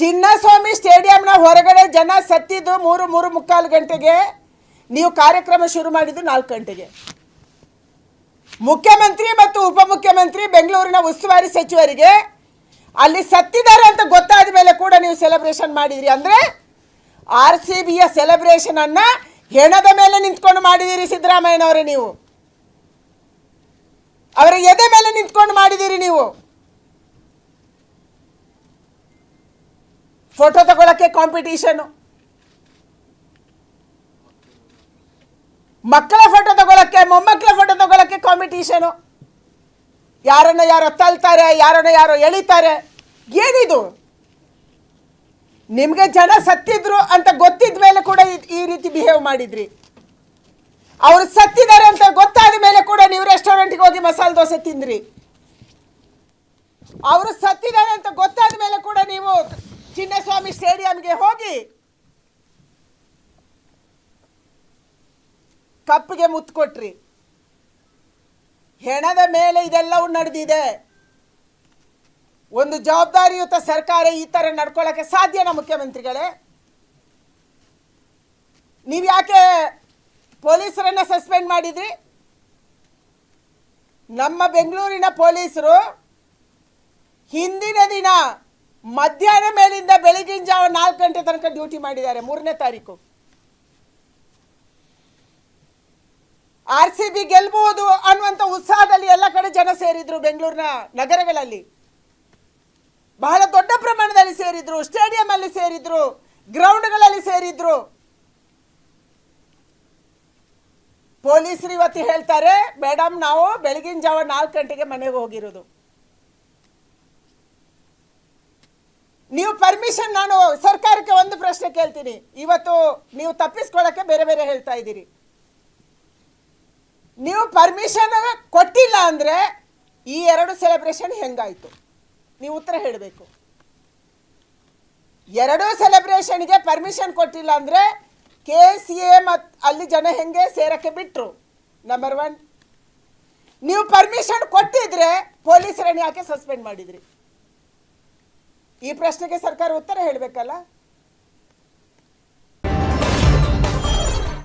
ಚಿನ್ನಸ್ವಾಮಿ ಸ್ಟೇಡಿಯಂನ ಹೊರಗಡೆ ಜನ ಸತ್ತಿದ್ದು ಮೂರು ಮೂರು ಮುಕ್ಕಾಲು ಗಂಟೆಗೆ. ನೀವು ಕಾರ್ಯಕ್ರಮ ಶುರು ಮಾಡಿದ್ದು ನಾಲ್ಕು ಗಂಟೆಗೆ. ಮುಖ್ಯಮಂತ್ರಿ ಮತ್ತು ಉಪಮುಖ್ಯಮಂತ್ರಿ ಬೆಂಗಳೂರಿನ ಉಸ್ತುವಾರಿ ಸಚಿವರಿಗೆ ಅಲ್ಲಿ ಸತ್ತಿದ್ದಾರೆ ಅಂತ ಗೊತ್ತಾದ ಮೇಲೆ ಕೂಡ ನೀವು ಸೆಲೆಬ್ರೇಷನ್ ಮಾಡಿದಿರಿ. ಅಂದರೆ ಆರ್ ಸಿ ಬಿಯ ಸೆಲೆಬ್ರೇಷನ್ ಅನ್ನ ಹೆಣದ ಮೇಲೆ ನಿಂತ್ಕೊಂಡು ಮಾಡಿದಿರಿ ಸಿದ್ದರಾಮಯ್ಯನವರೇ ನೀವು. ಅವರ ಎದೆ ಮೇಲೆ ನಿಂತ್ಕೊಂಡು ಮಾಡಿದಿರಿ ನೀವು. ಫೋಟೋ ತಗೊಳಕ್ಕೆ ಕಾಂಪಿಟೀಷನು ಮಕ್ಕಳ ಫೋಟೋ ತಗೊಳಕ್ಕೆ, ಮೊಮ್ಮಕ್ಕಳ ಫೋಟೋ ತಗೊಳಕ್ಕೆ ಕಾಂಪಿಟೀಷನು ಯಾರನ್ನ ಯಾರೋ ತಳ್ತಾರೆ ಯಾರನ್ನ ಯಾರೋ ಎಳಿತಾರೆ, ಏನಿದು? ನಿಮಗೆ ಜನ ಸತ್ತಿದ್ರು ಅಂತ ಗೊತ್ತಿದ್ದ ಮೇಲೆ ಕೂಡ ಈ ರೀತಿ ಬಿಹೇವ್ ಮಾಡಿದ್ರಿ. ಅವರು ಸತ್ತಿದ್ದಾರೆ ಅಂತ ಗೊತ್ತಾದ ಮೇಲೆ ಕೂಡ ನೀವು ರೆಸ್ಟೋರೆಂಟ್ಗೆ ಹೋಗಿ ಮಸಾಲೆ ದೋಸೆ ತಿಂದ್ರಿ. ಅವರು ಸತ್ತಿದ್ದಾರೆ ಅಂತ ಗೊತ್ತಾದ ಮೇಲೆ ಕೂಡ ನೀವು ಚಿನ್ನಸ್ವಾಮಿ ಸ್ಟೇಡಿಯಂಗೆ ಹೋಗಿ. ಕಪ್ಪಿಗೆ ಮುತ್ತು ಕೊಟ್ರಿ. ಹೆಣದ ಮೇಲೆ ಇದೆಲ್ಲವೂ ನಡೆದಿದೆ. ಒಂದು ಜವಾಬ್ದಾರಿಯುತ ಸರ್ಕಾರ ಈ ಥರ ನಡ್ಕೊಳ್ಳೋಕ್ಕೆ ಸಾಧ್ಯನಾ ಮುಖ್ಯಮಂತ್ರಿಗಳೇ? ನೀವು ಯಾಕೆ ಪೊಲೀಸರನ್ನ ಸಸ್ಪೆಂಡ್ ಮಾಡಿದ್ರಿ? ನಮ್ಮ ಬೆಂಗಳೂರಿನ ಪೊಲೀಸರು ದಿನ ಮಧ್ಯಾಹ್ನ ಮೇಲಿಂದ ಬೆಳಗಿನ ಜಾವ ನಾಲ್ಕು ಗಂಟೆ ತನಕ ಡ್ಯೂಟಿ ಮಾಡಿದ್ದಾರೆ ಮೂರನೇ ತಾರೀಕು. ಆರ್ ಸಿ ಬಿ ಗೆಲ್ಬಹುದು ಅನ್ನುವಂಥ ಉತ್ಸಾಹದಲ್ಲಿ ಎಲ್ಲ ಕಡೆ ಜನ ಸೇರಿದ್ರು ಬೆಂಗಳೂರಿನ ನಗರಗಳಲ್ಲಿ. ಬಹಳ ದೊಡ್ಡ ಪ್ರಮಾಣದಲ್ಲಿ ಸೇರಿದ್ರು ಸ್ಟೇಡಿಯಂ ಅಲ್ಲಿ ಸೇರಿದ್ರು, ಗ್ರೌಂಡ್ಗಳಲ್ಲಿ ಸೇರಿದ್ರು. ಪೊಲೀಸರು ಇವತ್ತು ಹೇಳ್ತಾರೆ ಮೇಡಮ್ ನಾವು ಬೆಳಗಿನ ಜಾವ ನಾಲ್ಕು ಗಂಟೆಗೆ ಮನೆಗೆ ಹೋಗಿರೋದು. ನೀವು ಪರ್ಮಿಷನ್ ನಾನು ಸರ್ಕಾರಕ್ಕೆ ಒಂದು ಪ್ರಶ್ನೆ ಕೇಳ್ತೀನಿ. ಇವತ್ತು ನೀವು ತಪ್ಪಿಸ್ಕೊಳ್ಳೋಕೆ ಬೇರೆ ಬೇರೆ ಹೇಳ್ತಾ ಇದ್ದೀರಿ. ನೀವು ಪರ್ಮಿಷನ್ ಕೊಟ್ಟಿಲ್ಲ ಅಂದರೆ ಈ ಎರಡು ಸೆಲೆಬ್ರೇಷನ್ ಹೆಂಗಾಯ್ತು? ನೀವು ಉತ್ತರ ಹೇಳಬೇಕು. ಎರಡೂ ಸೆಲೆಬ್ರೇಷನ್ಗೆ ಪರ್ಮಿಷನ್ ಕೊಟ್ಟಿಲ್ಲ ಅಂದರೆ ಕೆ ಸಿ ಎ ಮತ್ತು ಅಲ್ಲಿ ಜನ ಹೆಂಗೆ ಸೇರಕ್ಕೆ ಬಿಟ್ಟರು ನಂಬರ್ ಒನ್ ನೀವು ಪರ್ಮಿಷನ್ ಕೊಟ್ಟಿದ್ರೆ ಪೊಲೀಸರನ್ನು ಯಾಕೆ ಸಸ್ಪೆಂಡ್ ಮಾಡಿದ್ರಿ? ಈ ಪ್ರಶ್ನೆಗೆ ಸರ್ಕಾರ ಉತ್ತರ ಹೇಳಬೇಕಲ್ಲ?